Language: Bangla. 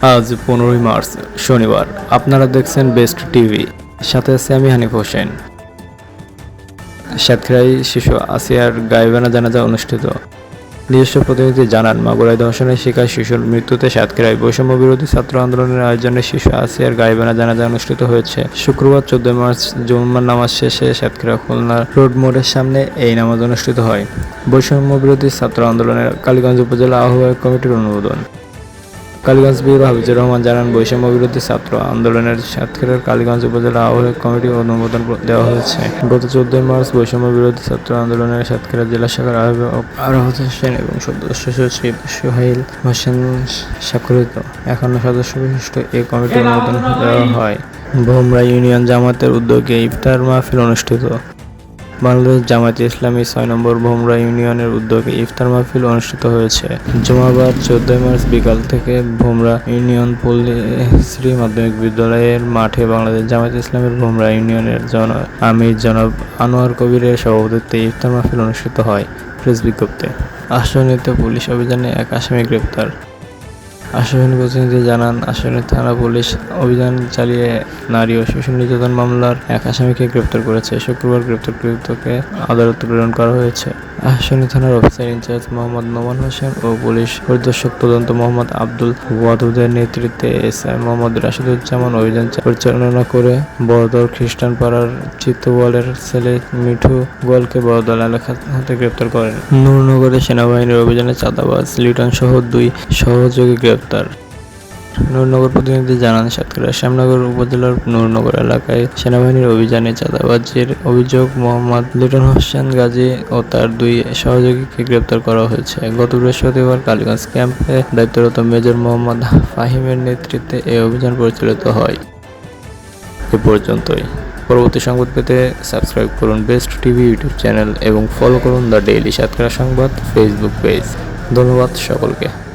আজ পনেরোই মার্চ, শনিবার। আপনারা দেখছেন বেস্ট টিভি। সাথে আছে আমি হানিফ হোসেন। সাতক্ষীরাই শিশু আসিয়ার গাইবানা জানাজা অনুষ্ঠিত। নিজস্ব প্রতিনিধি জানান, মাগুরায় ধর্ষণের শিকার শিশুর মৃত্যুতে সাতক্ষীরায় বৈষম্য বিরোধী ছাত্র আন্দোলনের আয়োজনে শিশু আসিয়ার গাইবানা জানাজা অনুষ্ঠিত হয়েছে। শুক্রবার চোদ্দ মার্চ জুম্মার নামাজ শেষে সাতক্ষীরা খুলনা রোড মোড়ের সামনে এই নামাজ অনুষ্ঠিত হয়। বৈষম্য বিরোধী ছাত্র আন্দোলনের কালীগঞ্জ উপজেলা আহ্বায়ক কমিটির অনুমোদন। কালীগঞ্জ বীর হাফিজুর রহমান জানান, বৈষম্য বিরোধী ছাত্র আন্দোলনের সাতক্ষীরার কালীগঞ্জ উপজেলা আহ্বায়ক কমিটি অনুমোদন দেওয়া হয়েছে। গত চোদ্দই মার্চ বৈষম্য বিরোধী ছাত্র আন্দোলনের সাতক্ষীরা জেলা শাখার আহ্বায়ক আরাফত হোসেন এবং সদস্য সচিব সোহাইল হোসেন স্বাক্ষরিত। একান্ন সদস্য বিশিষ্ট এই কমিটির অনুমোদন দেওয়া হয়। ভোমরা ইউনিয়ন জামাতের উদ্যোগে ইফতার মাহফিল অনুষ্ঠিত। বাংলাদেশ জামায়াতে ইসলামী ছয় নম্বর ভোমরা ইউনিয়নের উদ্যোগে ইফতার মাহফিল অনুষ্ঠিত হয়েছে। জুমাবার চোদ্দই মার্চ বিকাল থেকে ভোমরা ইউনিয়ন পল্লী মাধ্যমিক বিদ্যালয়ের মাঠে বাংলাদেশ জামায়াতে ইসলামের ভোমরা ইউনিয়নের জন আমির জনাব আনোয়ার কবিরের সভাপতিত্বে ইফতার মাহফিল অনুষ্ঠিত হয়। প্রেস বিজ্ঞপ্তি আশ্রয়নীতে পুলিশ অভিযানে এক আসামি গ্রেপ্তার। আশ্বাসন প্রতিনিধি জানান আশ্বাসনী থানা পুলিশ অভিযান চালিয়ে নারী ও শিশু নির্যাতন মামলার এক আসামিকে গ্রেপ্তার করেছে। শুক্রবার গ্রেপ্তারকৃতকে আদালতে প্রেরণ করা হয়েছে। আশ্বাসনী থানার অফিসার ইনচার্জ মোহাম্মদ নোমান হোসেন ও পুলিশ পরিদর্শক তদন্ত মোহাম্মদ আব্দুল ওয়াদুদের নেতৃত্বে এসআই মোহাম্মদ রাশিদুজ্জামান অভিযান পরিচালনা করে বড়দল খ্রিস্টান পাড়ার চিত্তওয়ালের ছেলে মিঠু গোয়ালকে বড়দল এলাকা হতে গ্রেপ্তার করেন। নূরনগরে সেনাবাহিনীর অভিযানে চাঁদাবাজ লিটন সহ দুই সহযোগী গ্রেপ্তার। নূরনগর প্রতিনিধি জানান, সাতক্ষীরা শ্যামনগর উপজেলার নূরনগর এলাকায় সেনাবাহিনীর অভিযানে চাঁদাবাজির অভিযোগ মোহাম্মদ লিটন হোসেন গাজী ও তার দুই সহযোগীকে গ্রেপ্তার করা হয়েছে। গত বৃহস্পতিবার কালীগঞ্জ ক্যাম্পে দায়িত্বরত মেজর মোহাম্মদ ফাহিমের নেতৃত্বে এই অভিযান পরিচালিত হয়। এ পর্যন্তই। পরবর্তী সংবাদ পেতে সাবস্ক্রাইব করুন বেস্ট টিভি ইউটিউব চ্যানেল এবং ফলো করুন দ্য ডেইলি সাতক্ষীরা সংবাদ ফেসবুক পেজ। ধন্যবাদ সকলকে।